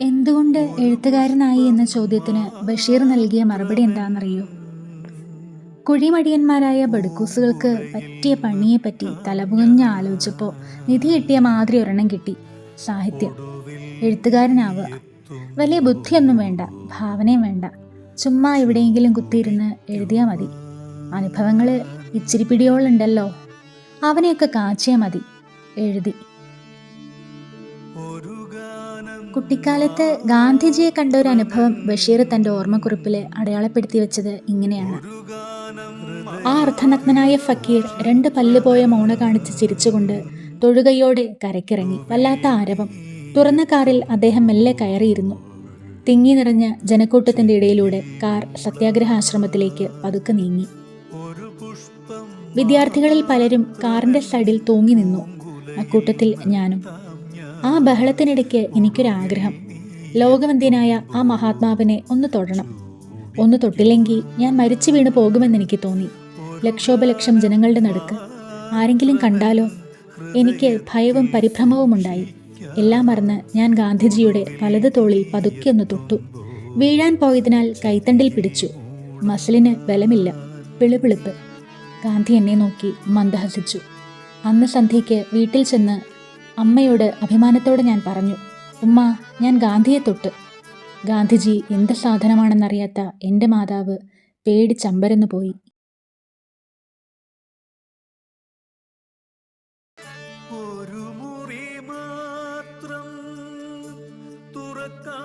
എന്തുകൊണ്ട് എഴുത്തുകാരനായി എന്ന ചോദ്യത്തിന് ബഷീർ നൽകിയ മറുപടി എന്താണെന്നറിയോ? കുഴിമടിയന്മാരായ ബടുക്കൂസുകൾക്ക് പറ്റിയ പണിയെപ്പറ്റി തലപുകഞ്ഞ് ആലോചിച്ചപ്പോൾ നിധി കിട്ടിയ മാതിരി ഒരെണ്ണം കിട്ടി. സാഹിത്യം. എഴുത്തുകാരനാവുക. വലിയ ബുദ്ധിയൊന്നും വേണ്ട. ഭാവനയും വേണ്ട. ചുമ്മാ എവിടെയെങ്കിലും കുത്തിയിരുന്ന് എഴുതിയാൽ മതി. അനുഭവങ്ങൾ ഇച്ചിരി പിടിയോളുണ്ടല്ലോ. അവനെയൊക്കെ കാച്ചിയാൽ മതി. എഴുതി. കുട്ടിക്കാലത്ത് ഗാന്ധിജിയെ കണ്ട ഒരു അനുഭവം ബഷീർ തന്റെ ഓർമ്മക്കുറിപ്പിൽ അടയാളപ്പെടുത്തി വെച്ചത് ഇങ്ങനെയാണ്. ആ അർദ്ധനഗ്നനായ ഫക്കീർ രണ്ട് പല്ലുപോയ മൗണ കാണിച്ച് ചിരിച്ചുകൊണ്ട് തൊഴുകയോടെ കരക്കിറങ്ങി വല്ലാത്ത ആരവം. തുറന്ന കാറിൽ അദ്ദേഹം മെല്ലെ കയറിയിരുന്നു. തിങ്ങി നിറഞ്ഞ ജനക്കൂട്ടത്തിന്റെ ഇടയിലൂടെ കാർ സത്യാഗ്രഹ ആശ്രമത്തിലേക്ക് പതുക്കെ നീങ്ങി. വിദ്യാർത്ഥികളിൽ പലരും കാറിന്റെ സൈഡിൽ തൂങ്ങി നിന്നു. അക്കൂട്ടത്തിൽ ഞാനും. ആ ബഹളത്തിനിടയ്ക്ക് എനിക്കൊരാഗ്രഹം. ലോകവന്ധ്യനായ ആ മഹാത്മാവിനെ ഒന്ന് തൊടണം. ഒന്ന് തൊട്ടില്ലെങ്കിൽ ഞാൻ മരിച്ചു വീണ് പോകുമെന്ന് എനിക്ക് തോന്നി. ലക്ഷോപലക്ഷം ജനങ്ങളുടെ നടുക്ക്. ആരെങ്കിലും കണ്ടാലോ? എനിക്ക് ഭയവും പരിഭ്രമവും ഉണ്ടായി. എല്ലാം മറന്ന് ഞാൻ ഗാന്ധിജിയുടെ വലത് തോളിൽ പതുക്കെ ഒന്ന് തൊട്ടു. വീഴാൻ പോയതിനാൽ കൈത്തണ്ടിൽ പിടിച്ചു. മസിലിന് ബലമില്ല. പിളുപിളുപ്പ് ഗാന്ധി എന്നെ നോക്കി മന്ദഹസിച്ചു. അന്ന് സന്ധ്യയ്ക്ക് വീട്ടിൽ ചെന്ന് അമ്മയോട് അഭിമാനത്തോടെ ഞാൻ പറഞ്ഞു ഉമ്മ ഞാൻ ഗാന്ധിയെ തൊട്ട്. ഗാന്ധിജി എന്ത് സാധനമാണെന്നറിയാത്ത എന്റെ മാതാവ് പേടി ചമ്പരന്നു പോയി. ഒരു മുറി മാത്രം തുറക്കാൻ